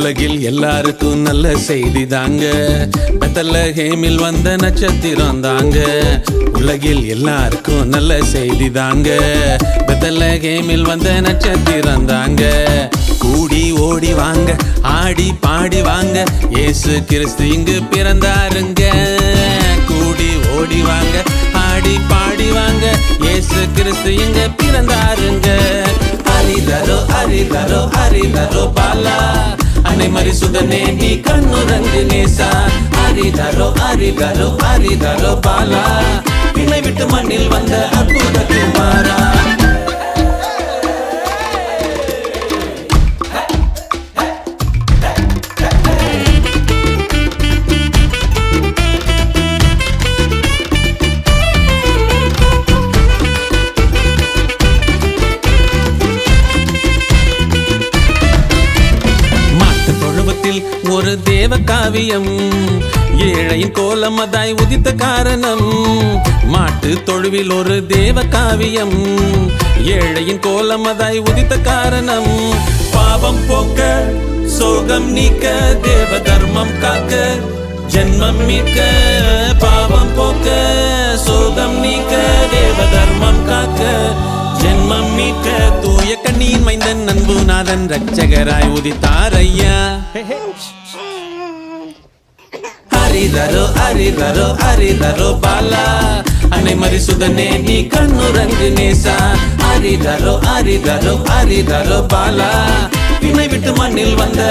உலகில் எல்லாருக்கும் நல்ல செய்தி தாங்க. பெத்தலஹேமில் வந்த நட்சத்திரம் தாங்க. உலகில் எல்லாருக்கும் நல்ல செய்தி தாங்க. பெத்தலஹேமில் வந்த நட்சத்திரம் தாங்க. கூடி ஓடி வாங்க ஆடி பாடி வாங்க. இயேசு கிறிஸ்து இங்கு பிறந்தாருங்க. கூடி ஓடி வாங்க ஆடி பாடி வாங்க. இயேசு கிறிஸ்து இங்க பிறந்தாருங்க. அரிதரோ அரிதரோ அரிதரோ பாலா. அனைமரி சுதனே நீ கண்ணுரங்கு நேசா. அரிதரோ அரிதரோ அரிதரோ பாலா. பிணை விட்டு மண்ணில் வந்த ஒரு தேவ காவியம். ஏழையின் கோலமதாய் உதித்த காரணம். மாட்டு தொழுவில் ஒரு தேவ காவியம். ஏழையின் கோலமதாய் உதித்த காரணம். பாவம் போக்க சோகம் நீக்க தேவ தர்மம் காக்க ஜென்மம் மீட்க. பாவம் போக்க சோகம் நீக்க தேவ அன்புநாதன் ரட்சகராய் உதித்தார் ஐயா அரிதரோ அரிதரோ அரிதரோ பாலா அன்னை மரிசுதனே நீ கண்ணுரங்கு நேசா அரிதரோ அரிதரோ அரிதரோ பாலா பிணை விட்டு மண்ணில் வந்த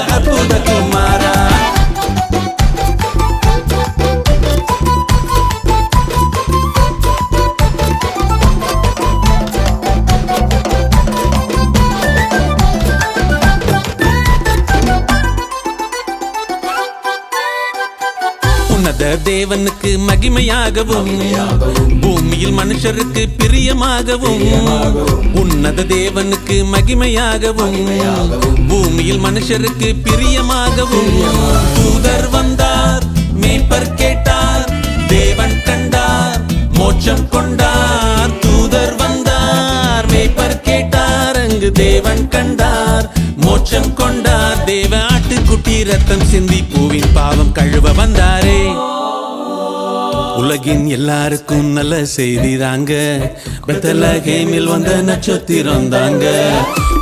உன்னத தேவனுக்கு மகிமையாகவும் பூமியில் மனுஷருக்கு பிரியமாகவும் உன்னத தேவனுக்கு மகிமையாகவும் பூமியில் மனுஷருக்கு பிரியமாகவும். தூதர் வந்தார் மேய்ப்பர் கேட்டார் தேவன் கண்டார் மோட்சம் கொண்டார். தூதர் வந்தார் மேய்ப்பர் கேட்டார் அங்கு தேவன் கண்டார் மோட்சம் கொண்டார். தேவ ஆட்டுக்குட்டி ரத்தம் சிந்தி பூவின் பாவம் கழு உலகின் எல்லாருக்கும் நல்ல செய்தி தாங்க. பெத்தலகேமில் வந்த நட்சத்திரம் தாங்க.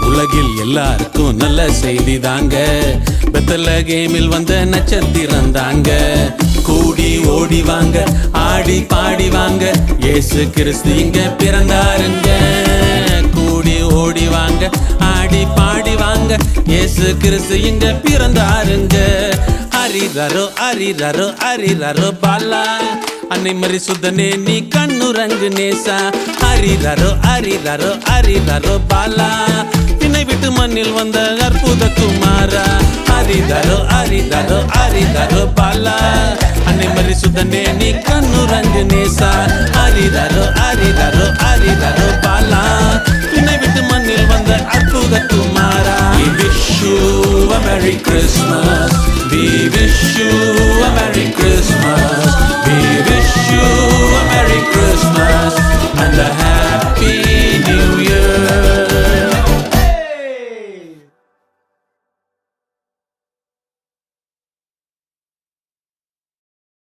உலகில் எல்லாருக்கும் நல்ல செய்தி தாங்க. பெத்தலகேமில் வந்த நட்சத்திரம் தாங்க. கூடி ஓடி வாங்க ஆடி பாடி வாங்க. இயேசு கிறிஸ்து இங்க பிறந்தாருங்க. கூடி ஓடி வாங்க ஆடி பாடி வாங்க. இயேசு கிறிஸ்து இங்க பிறந்தாருங்க. அரிரரோ அரிரரோ அரிரரோ பாலா. அன்னை மறி சுதனே நீ கண்ணுரங்கு நேசா. அரிரரோ அரிரரோ அரிரரோ பாலா. தினை விட்டு மண்ணில் வந்த அற்புத குமாரா. அரிதரோ அரிதரோ அரிதரோ பாலா. அன்னை மறி சுதனே நீ கண்ணுரங்கு நேசா. அரிரரோ அரிரரோ அரிரரோ பாலா. தினை விட்டு மண்ணில் வந்த அற்புத குமாரா. We wish you